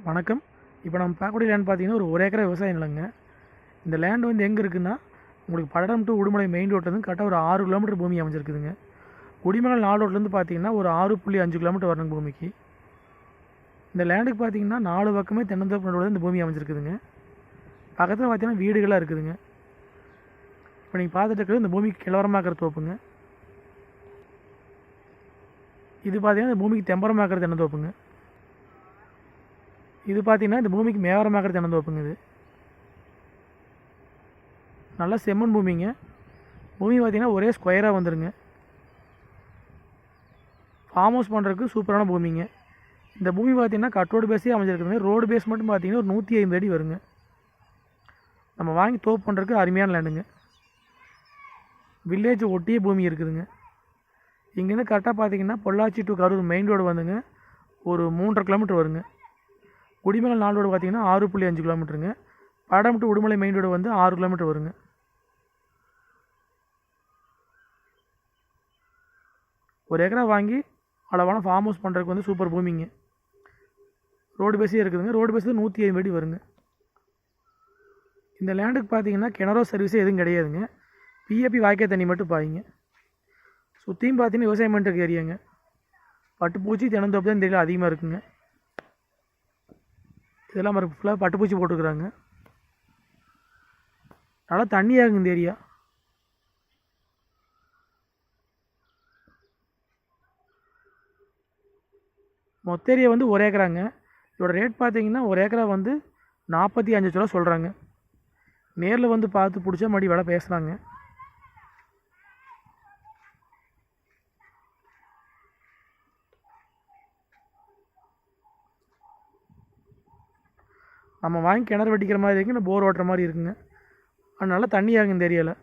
வணக்கம். இப்போ நம்ம பார்க்கக்கூடிய லேண்ட் பார்த்தீங்கன்னா ஒரு ஒரு ஏக்கரை விவசாய நிலங்க இந்த லேண்ட் வந்து எங்கே இருக்குன்னா உங்களுக்கு படம் டு உடுமலை மெயின் ரோட்லேருந்து கரெக்டாக ஒரு ஆறு கிலோமீட்டர் பூமி அமைஞ்சிருக்குதுங்க. குடிமலை நாலு ரோட்லேருந்து பார்த்தீங்கன்னா ஒரு ஆறு புள்ளி அஞ்சு கிலோமீட்டர் வரணும் பூமிக்கு. இந்த லேண்டுக்கு பார்த்தீங்கன்னா நாலு பக்கமே தென்னந்தோப்பு நடுவில் இந்த பூமி அமைஞ்சிருக்குதுங்க. பக்கத்தில் பார்த்தீங்கன்னா வீடுகளாக இருக்குதுங்க. இப்போ நீங்கள் பார்த்துட்டு இருக்கிறது இந்த பூமிக்கு கிளவரமாக்கிற தோப்புங்க. இது பார்த்தீங்கன்னா இந்த பூமிக்கு தெம்பரமாக்கிற தென்னந்தோப்புங்க. இது பார்த்தீங்கன்னா இந்த பூமிக்கு மேவரமாக்கிற தென்னந்தோப்புங்க இது? நல்லா செம்மண் பூமிங்க. பூமி பார்த்தீங்கன்னா ஒரே ஸ்கொயராக வந்துடுங்க ஃபார்ம் ஹவுஸ் பண்ணுறதுக்கு சூப்பரான பூமிங்க. இந்த பூமி பார்த்தீங்கன்னா கட்ரோடு பேஸே அமைஞ்சிருக்குதுங்க. ரோடு பேஸ் மட்டும் பார்த்தீங்கன்னா ஒரு நூற்றி ஐம்பது அடி வருங்க. நம்ம வாங்கி தோப்பு பண்ணுறதுக்கு அருமையான லேண்டுங்க வில்லேஜ் ஒட்டியே பூமி இருக்குதுங்க. இங்கேருந்து கரெக்டாக பார்த்தீங்கன்னா Pollachi to Karur main road வந்துங்க. ஒரு மூன்றரை கிலோமீட்டர் வருங்க. குடிமலை நாள் ரோடு பார்த்தீங்கன்னா ஆறு புள்ளி அஞ்சு கிலோமீட்டருங்க. படம் டு உடுமலை மெயின் ரோடு வந்து ஆறு கிலோமீட்டர் வருங்க. ஒரு ஏக்கரா வாங்கி அளவான ஃபார்ம் ஹவுஸ் பண்ணுறதுக்கு வந்து சூப்பர் பூமிங்க. ரோடு பேஸே இருக்குதுங்க. ரோடு பேஸில் நூற்றி ஐம்பது அடி வருங்க. இந்த லேண்டுக்கு பார்த்தீங்கன்னா கிணறோ சர்வீஸே எதுவும் கிடையாதுங்க. பிஏபி வாய்க்கால் தண்ணி மட்டும் பாய்ங்க. சுற்றியும் பார்த்தீங்கன்னா விவசாயம் பண்ணுறதுக்கு ஏரியாங்க. பட்டுப்பூச்சி தினந்தோப்பு தான் இந்த ஏரியா அதிகமாக இருக்குங்க. இதெல்லாம் மறு ஃபுல்லாக பட்டுப்பூச்சி போட்டுருக்குறாங்க. நல்லா தண்ணி ஆகுங்க இந்த ஏரியா. மொத்த ஏரியா வந்து ஒரு ஏக்கராங்க. இதோட ரேட் பார்த்தீங்கன்னா ஒரு ஏக்கரா வந்து நாற்பத்தி அஞ்சு ரூபா சொல்கிறாங்க நேரில் வந்து பார்த்து பிடிச்சா மறுபடி விலை பேசுகிறாங்க நம்ம வாங்கி கிணறு வெட்டிக்கிற மாதிரி இருக்குங்க இல்லை போர் ஓட்டுற மாதிரி இருக்குங்க. அதனால் தண்ணி ஆகுங்க இந்த ஏரியாவில்